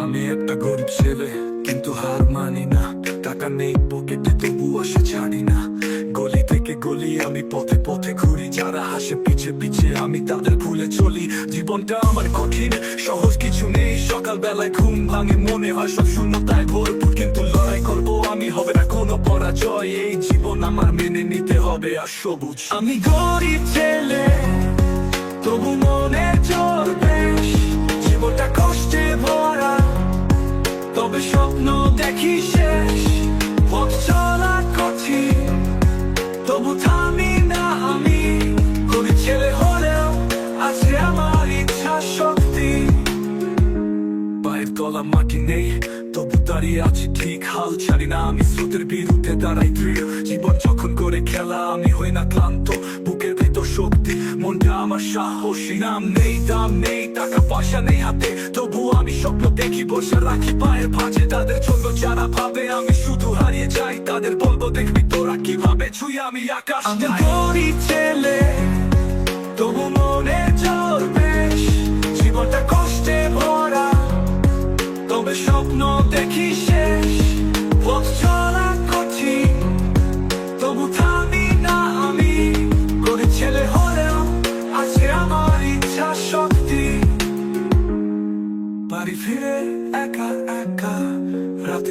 আমি একটা গরিব ছেলে, কিন্তু হার মানি না। টাকা নেই পকেটে তবুও সে ছাড়ি না। গলি থেকে গলি আমি পথে পথে ঘুরি, যারা হাসে পিছে পিছে আমি তাদের ভুলে চলি। জীবনটা আমার কঠিন, সহজ কিছু নেই। সকাল বেলায় ঘুম ভাঙে, মনে হয় সব শূন্যতায় ভরপুর, কিন্তু লড়াই করব আমি, হবে না কোনো পরাজয়। এই জীবন আমার মেনে নিতে হবে আর সবুজ। আমি গরিব ছেলে, তবু মনে জোর। স্বপ্ন দেখি শেষ। পথ চলা কঠিন। তবু থামি না আমি। গরিব ছেলে হলেও আছে আমার ইচ্ছা শক্তি। পায়ের তলা মাটি নেই, তবু দাঁড়িয়ে আছি ঠিক। হাল ছাড়ি না আমি, স্রোতের বিরুদ্ধে দাঁড়াই দৃঢ়। জীবন যখন করে খেলা, আমি হই না ক্লান্ত। বুকের ভেতর শক্তি, মনটা আমার সাহসী। নাম নেই, দাম নেই, টাকা পয়সা নেই হাতে। আমি স্বপ্ন দেখি বসে রাখি পায়ের ভাঁজে। তাদের জন্য যারা ভাবে আমি শুধু হারিয়ে যাই। তাদের বলব দেখবি তোরা কীভাবে ছুঁই আমি আকাশ আমি গরিব ছেলে তবু মনে জোর বেশ। জীবনটা কষ্টে ভরা তবে স্বপ্ন দেখি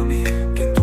আমি কিন্তু